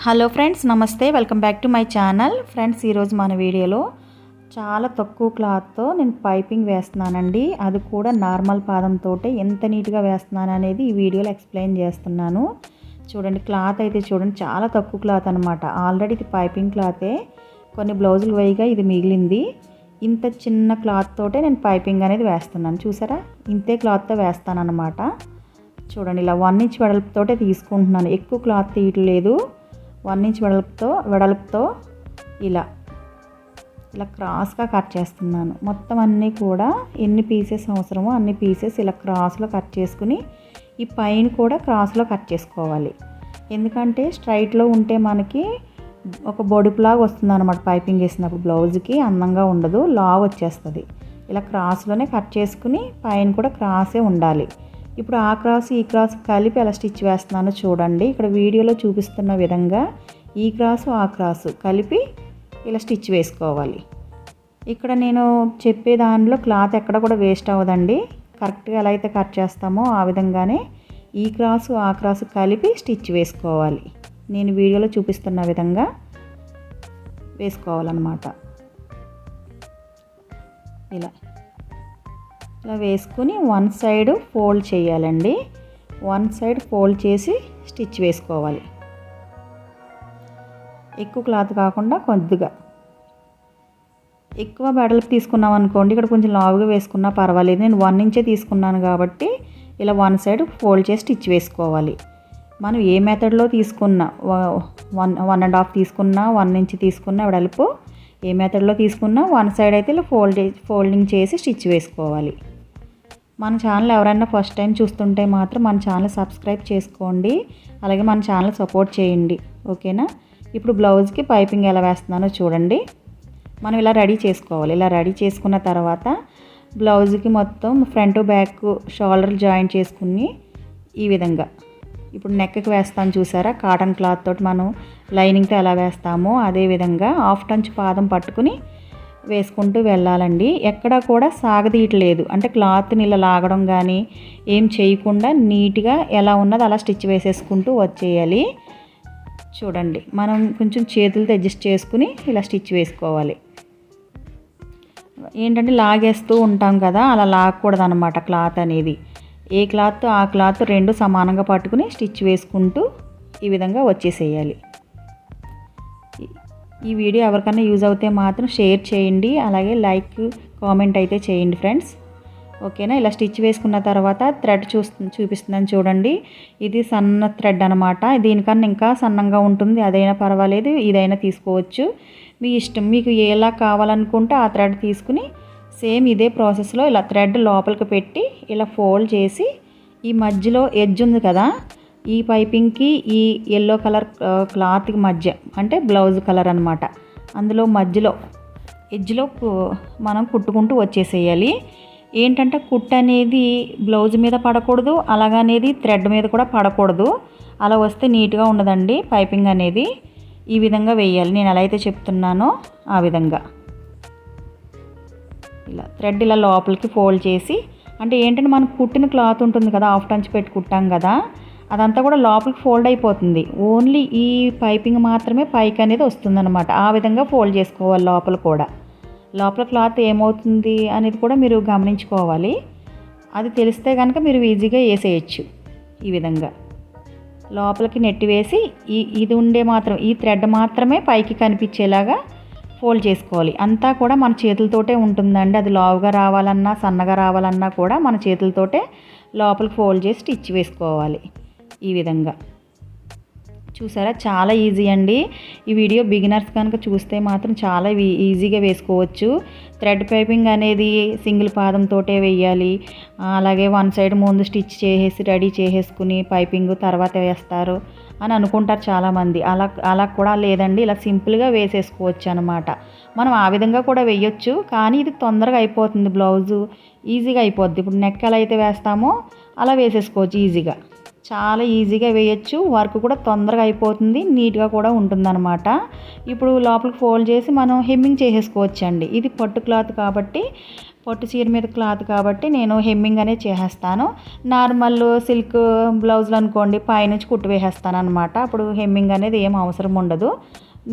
Hello friends నమస్తే. Welcome back to my channel. Friends ఈరోజు మన వీడియోలో చాలా తక్కువ క్లాత్తో నేను పైపింగ్ వేస్తున్నానండి. అది కూడా నార్మల్ పాదంతో ఎంత నీట్గా వేస్తున్నాను అనేది ఈ వీడియోలో ఎక్స్ప్లెయిన్ చేస్తున్నాను. చూడండి క్లాత్ అయితే చూడండి చాలా తక్కువ క్లాత్ అనమాట ఆల్రెడీ ఇది పైపింగ్ క్లాతే. కొన్ని బ్లౌజులు వేయగా ఇది మిగిలింది. ఇంత చిన్న క్లాత్ తోటే నేను పైపింగ్ అనేది వేస్తున్నాను. చూసారా? ఇంతే క్లాత్తో వేస్తాను అనమాట చూడండి ఇలా వన్ ఇంచ్ వెడల్పుతోటే తీసుకుంటున్నాను. ఎక్కువ క్లాత్ తీయట్లేదు. వన్ ఇంచ్ వెడల్పుతో వెడల్పుతో ఇలా ఇలా క్రాస్గా కట్ చేస్తున్నాను. మొత్తం అన్నీ కూడా ఎన్ని పీసెస్ అవసరమో అన్ని పీసెస్ ఇలా క్రాస్లో కట్ చేసుకుని ఈ పైన కూడా క్రాస్లో కట్ చేసుకోవాలి. ఎందుకంటే స్ట్రైట్లో ఉంటే మనకి ఒక బొడుపులాగా వస్తుంది అనమాట పైపింగ్ వేసినప్పుడు బ్లౌజ్కి అందంగా ఉండదు లావ్ వచ్చేస్తుంది. ఇలా క్రాస్లోనే కట్ చేసుకుని పైన కూడా క్రాసే ఉండాలి. ఇప్పుడు ఆ క్రాస్ ఈ క్రాస్ కలిపి ఎలా స్టిచ్ వేస్తున్నానో చూడండి. ఇక్కడ వీడియోలో చూపిస్తున్న విధంగా ఈ క్రాసు ఆ క్రాసు కలిపి ఇలా స్టిచ్ వేసుకోవాలి. ఇక్కడ నేను చెప్పే దానిలో క్లాత్ ఎక్కడ కూడా వేస్ట్ అవ్వదండి. కరెక్ట్గా ఎలా అయితే కట్ చేస్తామో ఆ విధంగానే ఈ క్రాసు ఆ క్రాసు కలిపి స్టిచ్ వేసుకోవాలి. నేను వీడియోలో చూపిస్తున్న విధంగా వేసుకోవాలన్నమాట. ఇలా. ఇలా వేసుకుని వన్ సైడ్ ఫోల్డ్ చేయాలండి. వన్ సైడ్ ఫోల్డ్ చేసి స్టిచ్ వేసుకోవాలి. ఎక్కువ క్లాత్ కాకుండా కొద్దిగా. ఎక్కువ బెడలకు తీసుకున్నాం అనుకోండి ఇక్కడ కొంచెం లావుగా వేసుకున్నా పర్వాలేదు. నేను వన్ ఇంచే తీసుకున్నాను కాబట్టి ఇలా వన్ సైడ్ ఫోల్డ్ చేసి స్టిచ్ వేసుకోవాలి. మనం ఏ మెథడ్లో తీసుకున్నా వన్ వన్ అండ్ హాఫ్ తీసుకున్నా వన్ ఇంచ్ తీసుకున్నా వెడల్పు ఏ మెథడ్లో తీసుకున్నా వన్ సైడ్ అయితే ఇలా ఫోల్డ్ ఫోల్డింగ్ చేసి స్టిచ్ వేసుకోవాలి. మన ఛానల్ ఎవరైనా ఫస్ట్ టైం చూస్తుంటే మాత్రం మన ఛానల్ సబ్స్క్రైబ్ చేసుకోండి. అలాగే మన ఛానల్ సపోర్ట్ చేయండి. ఓకేనా ఇప్పుడు బ్లౌజ్కి పైపింగ్ ఎలా వేస్తున్నానో చూడండి. మనం ఇలా రెడీ చేసుకోవాలి. ఇలా రెడీ చేసుకున్న తర్వాత బ్లౌజ్కి మొత్తం ఫ్రంట్ బ్యాక్ షోల్డర్ జాయిన్ చేసుకుని ఈ విధంగా. ఇప్పుడు నెక్కి వేస్తాను చూసారా? కాటన్ క్లాత్ తోటి మనం లైనింగ్తో ఎలా వేస్తామో అదే విధంగా హాఫ్ టంచ్ పాదం పట్టుకుని వేసుకుంటూ వెళ్ళాలండి. ఎక్కడా కూడా సాగదీయట్లేదు. అంటే క్లాత్ని ఇలా లాగడం కానీ ఏం చేయకుండా నీట్గా ఎలా ఉన్నదో అలా స్టిచ్ వేసేసుకుంటూ వచ్చేయాలి. చూడండి మనం కొంచెం చేతులతో అడ్జస్ట్ చేసుకుని ఇలా స్టిచ్ వేసుకోవాలి. ఏంటంటే లాగేస్తూ ఉంటాం కదా అలా లాగకూడదు అనమాట క్లాత్ అనేది. ఏ క్లాత్ ఆ క్లాత్ రెండు సమానంగా పట్టుకుని స్టిచ్ వేసుకుంటూ ఈ విధంగా వచ్చేసేయాలి. ఈ వీడియో ఎవరికైనా యూజ్ అవుతే మాత్రం షేర్ చేయండి. అలాగే లైక్ కామెంట్ అయితే చేయండి ఫ్రెండ్స్. ఓకేనా? ఇలా స్టిచ్ వేసుకున్న తర్వాత థ్రెడ్ చూస్తు చూపిస్తుందని చూడండి. ఇది సన్న థ్రెడ్ అనమాట దీనికన్నా ఇంకా సన్నంగా ఉంటుంది. అదైనా పర్వాలేదు. ఇదైనా తీసుకోవచ్చు. మీ ఇష్టం. మీకు ఎలా కావాలనుకుంటే ఆ థ్రెడ్ తీసుకుని సేమ్ ఇదే ప్రాసెస్లో ఇలా థ్రెడ్ లోపలికి పెట్టి ఇలా ఫోల్డ్ చేసి ఈ మధ్యలో ఎడ్జ్ ఉంది కదా? ఈ పైపింగ్కి ఈ ఎల్లో కలర్ క్లాత్కి మధ్య అంటే బ్లౌజ్ కలర్ అనమాట అందులో మధ్యలో ఎడ్జ్లో మనం కుట్టుకుంటూ వచ్చేసేయాలి. ఏంటంటే కుట్ అనేది బ్లౌజ్ మీద పడకూడదు అలాగనేది థ్రెడ్ మీద కూడా పడకూడదు. అలా వస్తే నీట్గా ఉండదండి పైపింగ్ అనేది. ఈ విధంగా వేయాలి. నేను ఎలా అయితే చెప్తున్నానో ఆ విధంగా. ఇలా థ్రెడ్ ఇలా లోపలికి ఫోల్డ్ చేసి అంటే ఏంటంటే మనం కుట్టిన క్లాత్ ఉంటుంది కదా హాఫ్ టంచ్ పెట్టి కుట్టాం కదా అదంతా కూడా లోపలికి ఫోల్డ్ అయిపోతుంది. ఓన్లీ ఈ పైపింగ్ మాత్రమే పైకి అనేది వస్తుందన్నమాట. ఆ విధంగా ఫోల్డ్ చేసుకోవాలి లోపల కూడా. లోపల క్లాత్ ఏమవుతుంది అనేది కూడా మీరు గమనించుకోవాలి. అది తెలిస్తే కనుక మీరు ఈజీగా వేసేయచ్చు ఈ విధంగా. లోపలికి నెట్టి వేసి ఈ ఇది ఉండే మాత్రం ఈ థ్రెడ్ మాత్రమే పైకి కనిపించేలాగా ఫోల్డ్ చేసుకోవాలి. అంతా కూడా మన చేతులతోటే ఉంటుందండి. అది లావుగా రావాలన్నా సన్నగా రావాలన్నా కూడా మన చేతులతోటే లోపలికి ఫోల్డ్ చేసి స్టిచ్ వేసుకోవాలి. ఈ విధంగా. చూసారా? చాలా ఈజీ అండి. ఈ వీడియో బిగినర్స్ కనుక చూస్తే మాత్రం చాలా ఈజీగా వేసుకోవచ్చు. థ్రెడ్ పైపింగ్ అనేది సింగిల్ పాదంతో వేయాలి. అలాగే వన్ సైడ్ ముందు స్టిచ్ చేసేసి రెడీ చేసేసుకుని పైపింగ్ తర్వాత వేస్తారు అని అనుకుంటారు చాలామంది. అలా అలా కూడా లేదండి. ఇలా సింపుల్గా వేసేసుకోవచ్చు అనమాట మనం ఆ విధంగా కూడా వేయొచ్చు. కానీ ఇది తొందరగా అయిపోతుంది. బ్లౌజు ఈజీగా అయిపోద్ది. ఇప్పుడు నెక్ ఎలా అయితే వేస్తామో అలా వేసేసుకోవచ్చు ఈజీగా. చాలా ఈజీగా వేయచ్చు. వర్క్ కూడా తొందరగా అయిపోతుంది. నీట్గా కూడా ఉంటుందన్నమాట. ఇప్పుడు లోపలికి ఫోల్డ్ చేసి మనం హెమ్మింగ్ చేసేసుకోవచ్చండి. ఇది పట్టు క్లాత్ కాబట్టి పట్టు చీర మీద క్లాత్ కాబట్టి నేను హెమ్మింగ్ అనేది చేసేస్తాను. నార్మల్ సిల్క్ బ్లౌజులు అనుకోండి పైనుంచి కుట్టు వేసేస్తాను అనమాట అప్పుడు హెమ్మింగ్ అనేది ఏం అవసరం ఉండదు.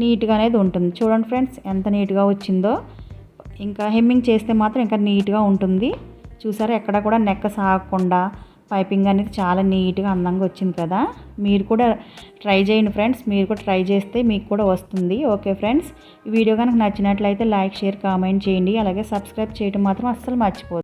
నీట్గా అనేది ఉంటుంది. చూడండి ఫ్రెండ్స్ ఎంత నీట్గా వచ్చిందో. ఇంకా హెమ్మింగ్ చేస్తే మాత్రం ఇంకా నీట్గా ఉంటుంది. చూసారా? ఎక్కడ కూడా నెక్క సాగకుండా పైపింగ్ అనేది చాలా నీట్గా అందంగా వచ్చింది కదా. మీరు కూడా ట్రై చేయండి ఫ్రెండ్స్. మీరు కూడా ట్రై చేస్తే మీకు కూడా వస్తుంది. Okay friends. ఈ వీడియో కనుక నచ్చినట్లయితే లైక్ షేర్ కామెంట్ చేయండి. అలాగే సబ్స్క్రైబ్ చేయడం మాత్రం అస్సలు మర్చిపోదు